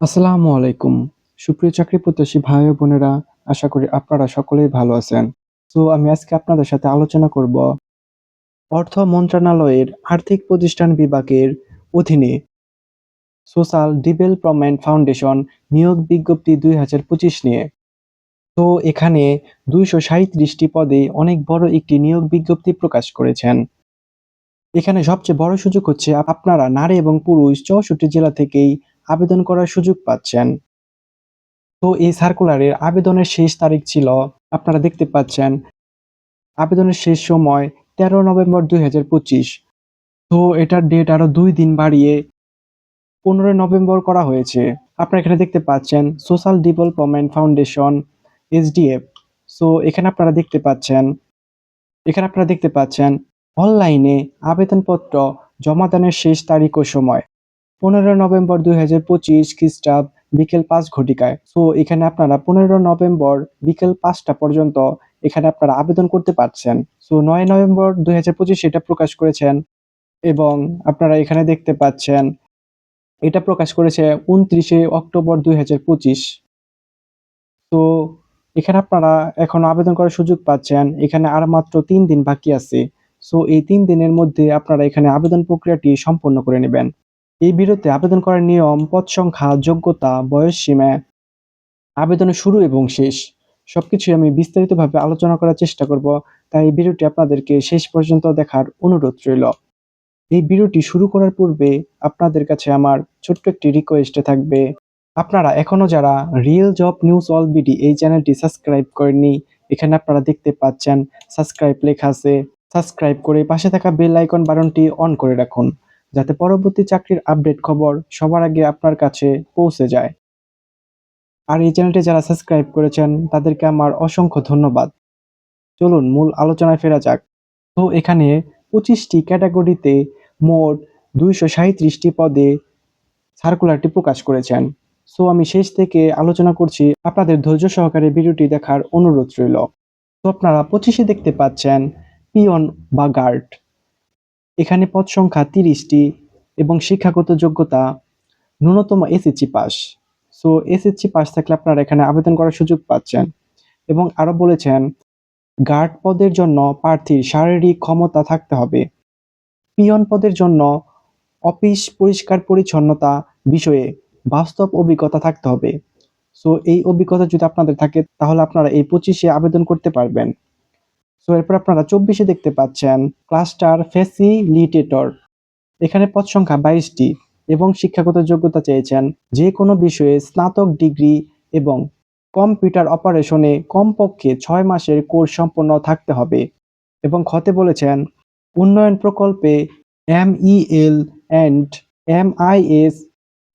আসসালামু আলাইকুম। সুপ্রিয় চাকরি প্রত্যাশী ভাই বোনেরা, আশা করি আপনারা সকলেই ভালো আছেন। তো আমি আজকে আপনাদের সাথে আলোচনা করব অর্থ মন্ত্রণালয়ের আর্থিক প্রতিষ্ঠান বিভাগের অধীনে সোশ্যাল ডেভেলপমেন্ট ফাউন্ডেশন নিয়োগ বিজ্ঞপ্তি দুই হাজার পঁচিশ নিয়ে। তো এখানে দুইশো সাঁত্রিশটি পদে অনেক বড় একটি নিয়োগ বিজ্ঞপ্তি প্রকাশ করেছেন। এখানে সবচেয়ে বড় সুযোগ হচ্ছে আপনারা নারী এবং পুরুষ চৌষট্টি জেলা থেকেই আবেদন করার সুযোগ পাচ্ছেন। তো এই সার্কুলারের আবেদনের শেষ তারিখ ছিল, আপনারা দেখতে পাচ্ছেন, আবেদনের শেষ সময় তেরো নভেম্বর দুই হাজার পঁচিশ। তো এটার ডেট আরও দুই দিন বাড়িয়ে পনেরোই নভেম্বর করা হয়েছে। আপনারা এখানে দেখতে পাচ্ছেন social development foundation SDF so এখানে আপনারা দেখতে পাচ্ছেন, এখানে আপনারা দেখতে পাচ্ছেন অনলাইনে আবেদনপত্র জমা জমাদানের শেষ তারিখ ও সময়। পনেরো নভেম্বর দুই হাজার পঁচিশ খ্রিস্টাব্দ বিকেল পাঁচ ঘটিকায়। সো এখানে আপনারা পনেরো নভেম্বর বিকেল পাঁচটা পর্যন্ত এখানে আপনারা আবেদন করতে পারছেন। সো নয় নভেম্বর দুই হাজার পঁচিশ এটা প্রকাশ করেছেন এবং আপনারা এখানে দেখতে পাচ্ছেন এটা প্রকাশ করেছে উনত্রিশে অক্টোবর দুই হাজার পঁচিশ। তো এখানে আপনারা এখন আবেদন করার সুযোগ পাচ্ছেন। এখানে আর মাত্র তিন দিন বাকি আছে। সো এই তিন দিনের মধ্যে আপনারা এখানে আবেদন প্রক্রিয়াটি সম্পন্ন করে নেবেন। এই বিরতে আবেদন করার নিয়ম, পদ সংখ্যা, যোগ্যতা, বয়স সীমা, আবেদনের শুরু এবং শেষ। সবকিছুই আমি বিস্তারিতভাবে আলোচনা করার চেষ্টা করব। তাই এই ভিডিওটি আপনাদেরকে শেষ পর্যন্ত দেখার অনুরোধ রইল। এই ভিডিওটি শুরু করার পূর্বে আপনাদের কাছে আমার ছোট্ট একটি রিকোয়েস্টে থাকবে। আপনারা এখনও যারা real job news all BD এই চ্যানেলটি সাবস্ক্রাইব করেননি, এখানে আপনারা দেখতে পাচ্ছেন সাবস্ক্রাইব লেখা আছে। সাবস্ক্রাইব করে পাশে থাকা বেল আইকন বাটনটি অন করে রাখুন। যাতে পরবর্তী চাকরির আপডেট খবর সবার আগে আপনার কাছে পৌঁছে যায়। আর এই চ্যানেলটি যারা সাবস্ক্রাইব করেছেন, তাদেরকে আমার অসংখ্য ধন্যবাদ। চলুন, মূল আলোচনায় ফেরা যাক। তো এখানে পঁচিশটি ক্যাটাগরিতে মোট দুইশো সাঁত্রিশটি পদে সার্কুলারটি প্রকাশ করেছেন। সো আমি শেষ থেকে আলোচনা করছি। আপনাদের ধৈর্য সহকারে ভিডিওটি দেখার অনুরোধ রইল। তো আপনারা পঁচিশে দেখতে পাচ্ছেন পিয়ন বা গার্ড এখানে পদ সংখ্যা তিরিশটি এবং শিক্ষাগত যোগ্যতা ন্যূনতম SSC pass. So SSC pass থাকলে আপনারা এখানে আবেদন করার সুযোগ পাচ্ছেন। এবং আরও বলেছেন, গার্ড পদের জন্য প্রার্থীর শারীরিক ক্ষমতা থাকতে হবে। পিয়ন পদের জন্য অফিস পরিষ্কার পরিচ্ছন্নতা বিষয়ে বাস্তব অভিজ্ঞতা থাকতে হবে। সো এই অভিজ্ঞতা যদি আপনাদের থাকে, তাহলে আপনারা এই পঁচিশে আবেদন করতে পারবেন। সো এরপর আপনারা চব্বিশে দেখতে পাচ্ছেন ক্লাস্টার ফ্যাসিলিটেটর এখানে পদ সংখ্যা বাইশটি এবং শিক্ষাগত যোগ্যতা চেয়েছেন যে কোনো বিষয়ে স্নাতক ডিগ্রি এবং কম্পিউটার অপারেশনে কমপক্ষে ছয় মাসের কোর্স সম্পন্ন থাকতে হবে এবং খতে বলেছেন, উন্নয়ন প্রকল্পে এমইএল অ্যান্ড এমআইএস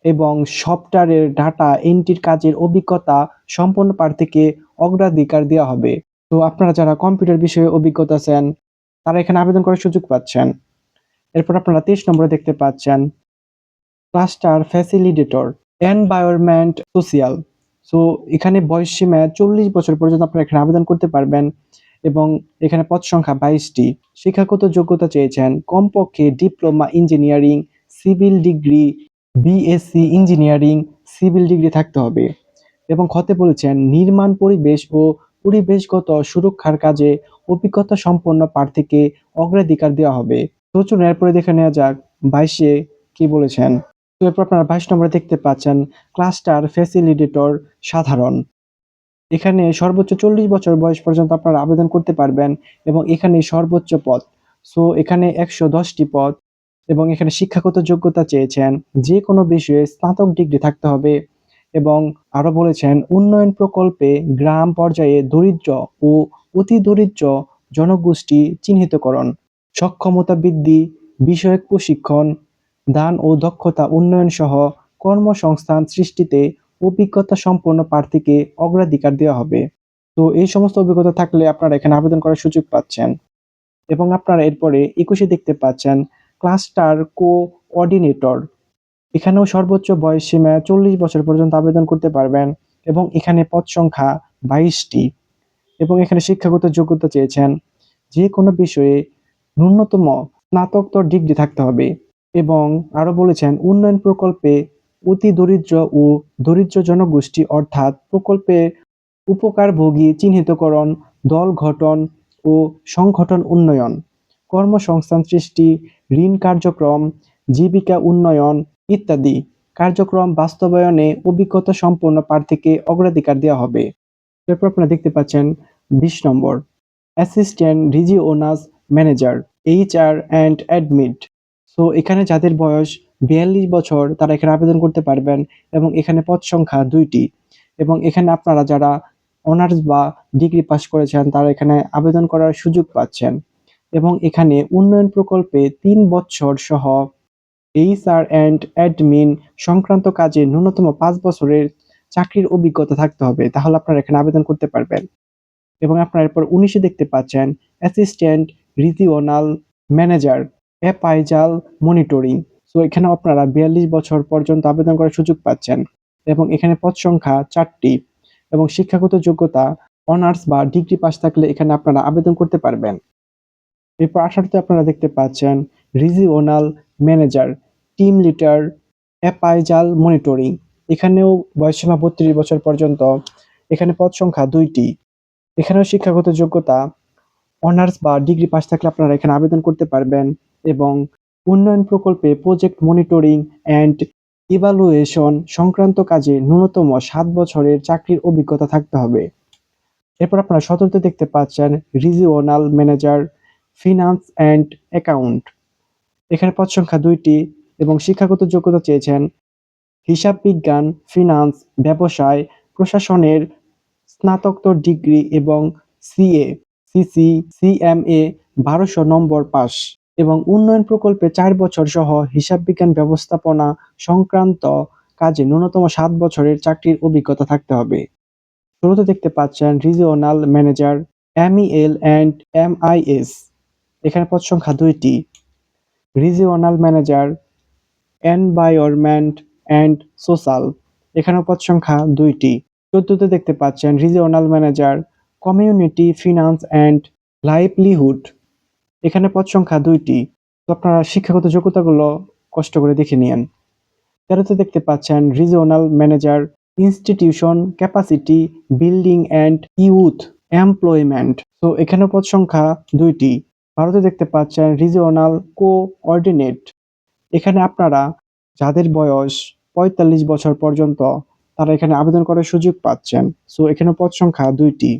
এবং সফটওয়্যারের ডাটা এন্ট্রির কাজের অভিজ্ঞতা সম্পন্ন প্রার্থীকে অগ্রাধিকার দেওয়া হবে। তো আপনারা যারা কম্পিউটার বিষয়ে অভিজ্ঞতা আছেন, তারা এখানে আবেদন করার সুযোগ পাচ্ছেন। এরপর আপনারা তেইশ নম্বরে দেখতে পাচ্ছেন cluster facilitator environment social so এখানে বয়স সীমা চল্লিশ বছর পর্যন্ত আপনারা এখানে আবেদন করতে পারবেন এবং এখানে পদ সংখ্যা বাইশটি। শিক্ষাগত যোগ্যতা চেয়েছেন, কমপক্ষে diploma engineering civil degree BSc engineering civil degree থাকতে হবে। এবং খতে বলেছেন, নির্মাণ পরিবেশ ও পরিবেশগত সুরক্ষার কাজে অভিজ্ঞতা সম্পন্ন প্রার্থীকে অগ্রাধিকার দেওয়া হবে। তো চলুন, এরপরে দেখে নেওয়া যাক বাইশে কি বলেছেন। এরপর আপনারা বাইশ নম্বরে দেখতে পাচ্ছেন, ক্লাস্টার ফ্যাসিলিটেটর সাধারণ। এখানে সর্বোচ্চ চল্লিশ বছর বয়স পর্যন্ত আপনারা আবেদন করতে পারবেন এবং এখানে সর্বোচ্চ পদ। সো, এখানে একশো দশটি পদ এবং এখানে শিক্ষাগত যোগ্যতা চেয়েছেন। যে কোনো বিষয়ে স্নাতক ডিগ্রি থাকতে হবে। এবং আরও বলেছেন, উন্নয়ন প্রকল্পে গ্রাম পর্যায়ে দরিদ্র ও অতি দরিদ্র জনগোষ্ঠী চিহ্নিতকরণ, সক্ষমতা বৃদ্ধি, বিষয়ক প্রশিক্ষণ, দান ও দক্ষতা উন্নয়ন সহ কর্মসংস্থান সৃষ্টিতে অভিজ্ঞতা সম্পন্ন প্রার্থীকে অগ্রাধিকার দেওয়া হবে। তো এই সমস্ত অভিজ্ঞতা থাকলে আপনারা এখানে আবেদন করার সুযোগ পাচ্ছেন। এবং আপনারা এরপরে একুশে দেখতে পাচ্ছেন, ক্লাস্টার কোঅর্ডিনেটর এখানেও সর্বোচ্চ বয়স সীমা চল্লিশ বছর পর্যন্ত আবেদন করতে পারবেন এবং এখানে পদ সংখ্যা বাইশটি এবং এখানে শিক্ষাগত যোগ্যতা চেয়েছেন। যে কোনো বিষয়ে ন্যূনতম স্নাতকোত্তর ডিগ্রি থাকতে হবে এবং আরও বলেছেন, উন্নয়ন প্রকল্পে অতি দরিদ্র ও দরিদ্র জনগোষ্ঠী অর্থাৎ প্রকল্পে উপকারভোগী চিহ্নিতকরণ, দল গঠন ও সংগঠন উন্নয়ন, কর্মসংস্থান সৃষ্টি, ঋণ কার্যক্রম, জীবিকা উন্নয়ন ইত্যাদি। কার্যক্রম বাস্তবায়নে অভিজ্ঞতা সম্পন্ন প্রার্থীকে অগ্রাধিকার দেওয়া হবে। এরপর আপনারা দেখতে পাচ্ছেন বিশ নম্বর। Assistant রিজি regional manager HR and admit. So, এখানে যাদের বয়স বিয়াল্লিশ বছর, তারা এখানে আবেদন করতে পারবেন এবং এখানে পদ সংখ্যা দুইটি। এবং এখানে আপনারা যারা অনার্স বা ডিগ্রি পাস করেছেন, তারা এখানে আবেদন করার সুযোগ পাচ্ছেন। এবং এখানে উন্নয়ন প্রকল্পে তিন বছর সহ এইচআর অ্যান্ড অ্যাডমিন সংক্রান্ত কাজে ন্যূনতম পাঁচ বছরের চাকরির অভিজ্ঞতা থাকতে হবে, তাহলে আপনারা এখানে আবেদন করতে পারবেন। এবং আপনারা এরপর উনিশে দেখতে পাচ্ছেন assistant regional manager appraisal monitoring. So এখানে আপনারা বিয়াল্লিশ বছর পর্যন্ত আবেদন করার সুযোগ পাচ্ছেন এবং এখানে পদ সংখ্যা চারটি এবং শিক্ষাগত যোগ্যতা, অনার্স বা ডিগ্রি পাস থাকলে এখানে আপনারা আবেদন করতে পারবেন। এরপর আঠারোতে আপনারা দেখতে পাচ্ছেন regional manager team leader appraisal monitoring. এখানেও বয়সসীমা বত্রিশ বছর পর্যন্ত। এখানে পদ সংখ্যা দুইটি। এখানেও শিক্ষাগত যোগ্যতা, অনার্স বা ডিগ্রি পাস থাকলে আপনারা এখানে আবেদন করতে পারবেন এবং উন্নয়ন প্রকল্পে প্রজেক্ট মনিটরিং অ্যান্ড ইভালুয়েশন সংক্রান্ত কাজে ন্যূনতম সাত বছরের চাকরির অভিজ্ঞতা থাকতে হবে। এরপর আপনারা সতর্কতে দেখতে পাচ্ছেন regional manager, finance and account. এখানে পদ সংখ্যা দুইটি এবং শিক্ষাগত যোগ্যতা চেয়েছেন। হিসাব বিজ্ঞান ফিনান্স ব্যবসায়, প্রশাসনের স্নাতকোত্তর ডিগ্রি এবং সিএ সিসি সিএমএ বারোশো নম্বর পাস এবং উন্নয়ন প্রকল্পে চার বছর সহ হিসাব বিজ্ঞান ব্যবস্থাপনা সংক্রান্ত কাজে ন্যূনতম সাত বছরের চাকরির অভিজ্ঞতা থাকতে হবে। শুরুতে দেখতে পাচ্ছেন regional manager MEL and MIS এখানে পদ সংখ্যা দুইটি। Regional manager environment and social এখানে পদ সংখ্যা দুইটি। চোদ্দতে দেখতে পাচ্ছেন regional manager community finance and livelihood এখানে পদ সংখ্যা দুইটি। তো আপনারা শিক্ষাগত যোগ্যতাগুলো কষ্ট করে দেখে নিন তেরোতে দেখতে পাচ্ছেন regional manager institution capacity building and youth employment তো এখানে পদ সংখ্যা দুইটি। ভারতে দেখতে পাচ্ছেন রিজিওনাল কোঅর্ডিনেট এখানে আপনারা যাদের বয়স পঁয়তাল্লিশ বছর পর্যন্ত, তারা এখানে আবেদন করার সুযোগ পাচ্ছেন। সো এখানে পদ সংখ্যা দুইটি।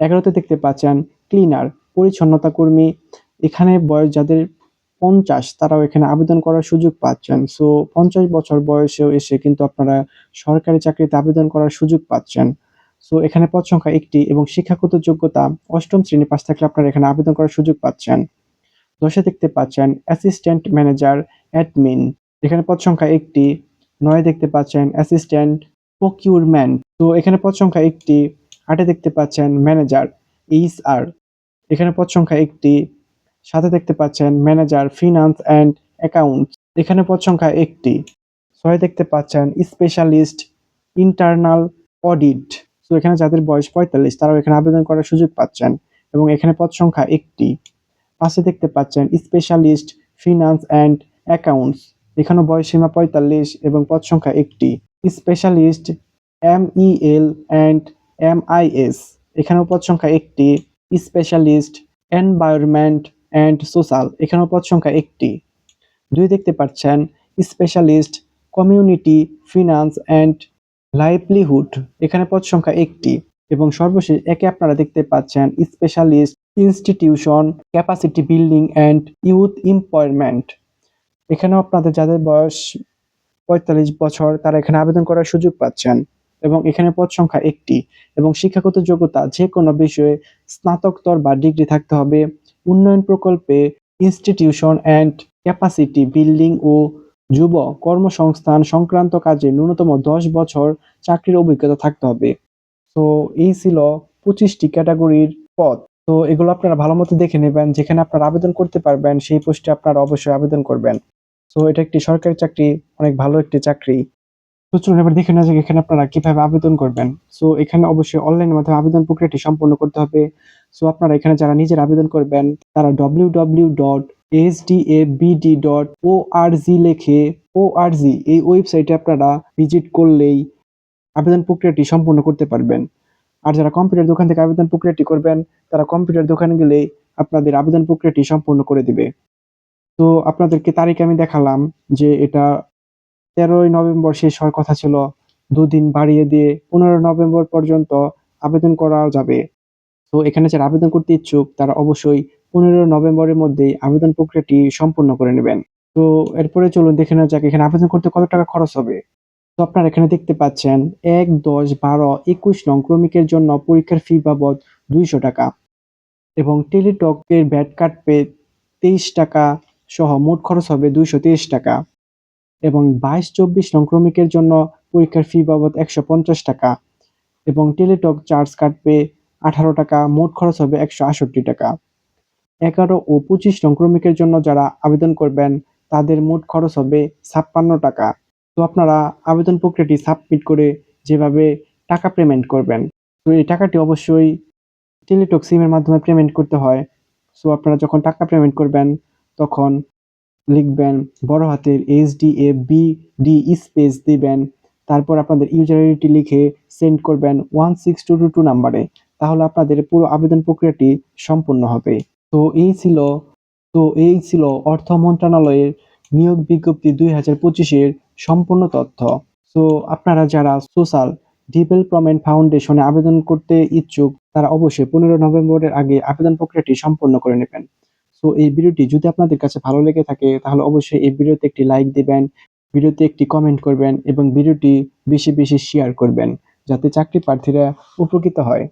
এগারোতে দেখতে পাচ্ছেন ক্লিনার পরিচ্ছন্নতা কর্মী। এখানে বয়স যাদের পঞ্চাশ, তারাও এখানে আবেদন করার সুযোগ পাচ্ছেন। সো পঞ্চাশ বছর বয়সেও এসে কিন্তু আপনারা সরকারি চাকরিতে আবেদন করার সুযোগ পাচ্ছেন। সো এখানে পদ সংখ্যা একটি এবং শিক্ষাগত যোগ্যতা অষ্টম শ্রেণি পাশ থাকলে আপনারা এখানে আবেদন করার সুযোগ পাচ্ছেন। দশে দেখতে পাচ্ছেন অ্যাসিস্ট্যান্ট ম্যানেজার অ্যাডমিন এখানে পদ সংখ্যা একটি, নয় দেখতে পাচ্ছেন অ্যাসিস্ট্যান্ট প্রকিউরমেন্ট তো এখানে পদ সংখ্যা একটি, আটে দেখতে পাচ্ছেন ম্যানেজার এইচআর এখানে পদ সংখ্যা একটি সাথে দেখতে পাচ্ছেন ম্যানেজার ফিনান্স অ্যান্ড অ্যাকাউন্টস এখানে পদ সংখ্যা একটি, ছয় দেখতে পাচ্ছেন স্পেশালিস্ট ইন্টারনাল অডিট তো এখানে যাদের বয়স পঁয়তাল্লিশ, তারাও এখানে আবেদন করার সুযোগ পাচ্ছেন এবং এখানে পদ সংখ্যা একটি। পাশে দেখতে পাচ্ছেন স্পেশালিস্ট ফিনান্স অ্যান্ড অ্যাকাউন্টস এখানেও বয়স সীমা পঁয়তাল্লিশ এবং পদ সংখ্যা একটি। Specialist M MEL and MIS এখানেও পদ সংখ্যা একটি। স্পেশালিস্ট এনভায়রনমেন্ট অ্যান্ড সোশ্যাল এখানেও পদ সংখ্যা একটি। দুই দেখতে পাচ্ছেন specialist community finance and livelihood এখানে পদ সংখ্যা একটি এবং সর্বশেষ একে আপনারা দেখতে পাচ্ছেন specialist institution capacity building and youth employment এখানেও আপনাদের যাদের বয়স পঁয়তাল্লিশ বছর, তারা এখানে আবেদন করার সুযোগ পাচ্ছেন এবং এখানে পদ সংখ্যা একটি এবং শিক্ষাগত যোগ্যতা যে কোনো বিষয়ে স্নাতকোত্তর বা ডিগ্রি থাকতে হবে। উন্নয়ন প্রকল্পে ইনস্টিটিউশন অ্যান্ড ক্যাপাসিটি বিল্ডিং ও যুব কর্মসংস্থান সংক্রান্ত কাজে ন্যূনতম দশ বছর চাকরির অভিজ্ঞতা থাকতে হবে। তো এই ছিল পঁচিশটি ক্যাটাগরির পদ। তো এগুলো আপনারা ভালো মতো দেখে নেবেন, যেখানে আপনারা আবেদন করতে পারবেন, সেই পোস্টে আপনারা অবশ্যই আবেদন করবেন। তো এটা একটি সরকারি চাকরি, অনেক ভালো একটি চাকরি। তো চলুন এবার দেখে নেওয়া যাক এখানে আপনারা কীভাবে আবেদন করবেন। সো এখানে অবশ্যই অনলাইনের মাধ্যমে আবেদন প্রক্রিয়াটি সম্পন্ন করতে হবে। সো আপনারা এখানে যারা নিজের আবেদন করবেন, তারা W W dot S D A BD dot O R G লেখে ওআরজি এই ওয়েবসাইটে আপনারা ভিজিট করলেই আবেদন প্রক্রিয়াটি সম্পূর্ণ করতে পারবেন। আর যারা কম্পিউটার দোকান থেকে আবেদন প্রক্রিয়াটি করবেন, তারা কম্পিউটার দোকানে গেলেই আপনাদের আবেদন প্রক্রিয়াটি সম্পূর্ণ করে দিবে। তো আপনাদেরকে তারিখ আমি দেখালাম যে এটা তেরোই নভেম্বর শেষ হওয়ার কথা ছিল। দুদিন বাড়িয়ে দিয়ে পনেরো নভেম্বর পর্যন্ত আবেদন করা যাবে। তো এখানে যারা আবেদন করতে ইচ্ছুক, তারা অবশ্যই পনেরো নভেম্বরের মধ্যেই আবেদন প্রক্রিয়াটি সম্পূর্ণ করে নেবেন। তো এরপরে চলুন দেখে নেওয়া যাক, এখানে আবেদন করতে কত টাকা খরচ হবে? তো আপনারা এখানে দেখতে পাচ্ছেন এক, দশ, বারো, একুশ নং ক্রমিকের জন্য পরীক্ষার ফি বাবদ দুইশো টাকা এবং টেলিটকের ব্যাট কাটবে তেইশ টাকা সহ মোট খরচ হবে দুইশো তেইশ টাকা এবং বাইশ, চব্বিশ নং ক্রমিকের জন্য পরীক্ষার ফি বাবদ একশো পঞ্চাশ টাকা এবং টেলিটক চার্জ কাটবে আঠারো টাকা, মোট খরচ হবে একশো আষট্টি টাকা। এগারো ও পঁচিশ নং ক্রমিকের জন্য যারা আবেদন করবেন, তাদের মোট খরচ হবে ছাপ্পান্ন টাকা। তো আপনারা আবেদন প্রক্রিয়াটি সাবমিট করে যেভাবে টাকা পেমেন্ট করবেন। তো এই টাকাটি অবশ্যই টেলিটক সিমের মাধ্যমে পেমেন্ট করতে হয়। সো আপনারা যখন টাকা পেমেন্ট করবেন, তখন লিখবেন বড় হাতের H D A B D space দিবেন। তারপর আপনাদের ইউজার আইডি লিখে সেন্ড করবেন one six two two two নাম্বারে তাহলে আপনাদের পুরো আবেদন প্রক্রিয়াটি সম্পূর্ণ হবে। তো এই ছিল, তো এই ছিল অর্থ মন্ত্রণালয়ের নিয়োগ বিজ্ঞপ্তি দুই হাজার পঁচিশের সম্পূর্ণ তথ্য। তো আপনারা যারা সোশ্যাল ডেভেলপমেন্ট ফাউন্ডেশনে আবেদন করতে ইচ্ছুক, তারা অবশ্যই পনেরো নভেম্বরের আগে আবেদন প্রক্রিয়াটি সম্পন্ন করে নেবেন। সো এই ভিডিওটি যদি আপনাদের কাছে ভালো লেগে থাকে, তাহলে অবশ্যই এই ভিডিওতে একটি লাইক দিবেন, ভিডিওতে একটি কমেন্ট করবেন এবং ভিডিওটি বেশি বেশি শেয়ার করবেন, যাতে চাকরি প্রার্থীরা উপকৃত হয়।